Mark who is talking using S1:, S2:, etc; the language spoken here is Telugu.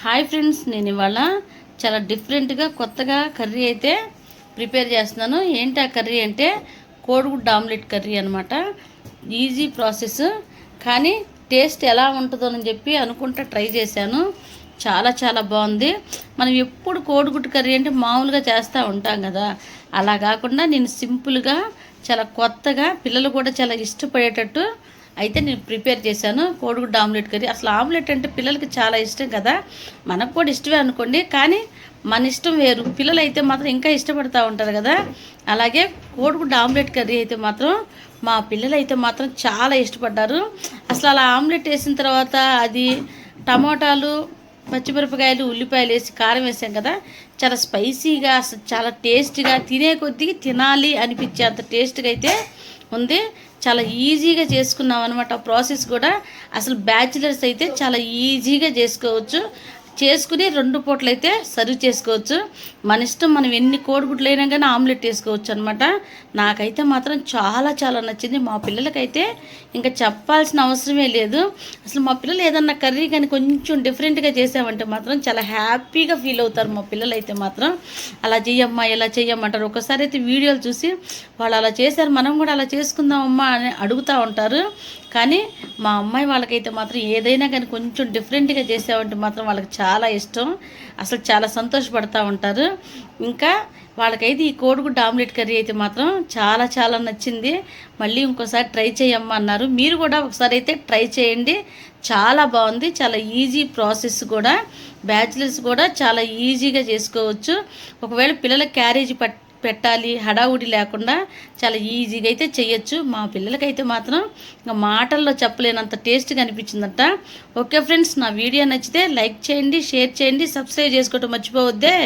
S1: హాయ్ ఫ్రెండ్స్ నేను ఇవాళ చాలా డిఫరెంట్గా కొత్తగా కర్రీ అయితే ప్రిపేర్ చేస్తున్నాను. ఏంటి ఆ కర్రీ అంటే కోడిగుడ్డు ఆమ్లెట్ కర్రీ అనమాట ఈజీ ప్రాసెస్ కానీ టేస్ట్ ఎలా ఉంటుందో అని చెప్పి అనుకుంటా ట్రై చేశాను. చాలా చాలా బాగుంది. మనం ఎప్పుడు కోడిగుడ్డు కర్రీ అంటే మామూలుగా చేస్తూ ఉంటాం కదా. అలా కాకుండా నేను సింపుల్గా చాలా కొత్తగా పిల్లలు కూడా చాలా ఇష్టపడేటట్టు అయితే నేను ప్రిపేర్ చేశాను కోడిగుడ్డు ఆమ్లెట్ కర్రీ. అసలు ఆమ్లెట్ అంటే పిల్లలకి చాలా ఇష్టం కదా. మనకు కూడా ఇష్టమే అనుకోండి కానీ మన ఇష్టం వేరు. పిల్లలు అయితే మాత్రం ఇంకా ఇష్టపడుతూ ఉంటారు కదా. అలాగే కోడిగుడ్డు ఆమ్లెట్ కర్రీ అయితే మాత్రం మా పిల్లలు అయితే మాత్రం చాలా ఇష్టపడ్డారు. అసలు అలా ఆమ్లెట్ వేసిన తర్వాత అది టమోటాలు పచ్చిమిరపకాయలు ఉల్లిపాయలు వేసి కారం వేసాం కదా చాలా స్పైసీగా అసలు చాలా టేస్ట్గా తినే కొద్దీ తినాలి అనిపించే అంత టేస్ట్గా అయితే ఉంది. చాలా ఈజీగా చేసుకున్నాం అనమాట ప్రాసెస్ కూడా. అసలు బ్యాచిలర్స్ అయితే చాలా ఈజీగా చేసుకోవచ్చు. చేసుకుని రెండు పూటలు అయితే సర్వ్ చేసుకోవచ్చు. మన ఇష్టం మనం ఎన్ని కోడిగుడ్లు అయినా కానీ ఆమ్లెట్ వేసుకోవచ్చు అనమాట నాకైతే మాత్రం చాలా చాలా నచ్చింది. మా పిల్లలకైతే ఇంకా చెప్పాల్సిన అవసరమే లేదు. అసలు మా పిల్లలు ఏదన్నా కర్రీ కానీ కొంచెం డిఫరెంట్గా చేసామంటే మాత్రం చాలా హ్యాపీగా ఫీల్ అవుతారు మా పిల్లలు అయితే మాత్రం. అలా చెయ్యమ్మా ఇలా చెయ్యమ్మంటారు ఒకసారి అయితే వీడియోలు చూసి వాళ్ళు అలా చేశారు మనం కూడా అలా చేసుకుందామమ్మా అని అడుగుతూ ఉంటారు. కానీ మా అమ్మాయి వాళ్ళకైతే మాత్రం ఏదైనా కానీ కొంచెం డిఫరెంట్గా చేసామంటే మాత్రం వాళ్ళకి చాలా ఇష్టం. అసలు చాలా సంతోషపడతా ఉంటారు. ఇంకా వాళ్ళకైతే ఈ కోడిగుడ్డ ఆమ్లెట్ కర్రీ అయితే మాత్రం చాలా చాలా నచ్చింది. మళ్ళీ ఇంకోసారి ట్రై చేయమ్మా అన్నారు. మీరు కూడా ఒకసారి అయితే ట్రై చేయండి. చాలా బాగుంది. చాలా ఈజీ ప్రాసెస్ కూడా. బ్యాచిలర్స్ కూడా చాలా ఈజీగా చేసుకోవచ్చు. ఒకవేళ పిల్లల క్యారేజీ పట్ పెట్టాలి హడావుడి లేకుండా చాలా ఈజీగా అయితే చేయొచ్చు. మా పిల్లలకైతే మాత్రం ఇంకా మాటల్లో చెప్పలేనంత టేస్ట్గా అనిపించిందట ఓకే ఫ్రెండ్స్ నా వీడియో నచ్చితే లైక్ చేయండి షేర్ చేయండి సబ్స్క్రైబ్ చేసుకోవటం మర్చిపోవద్దే.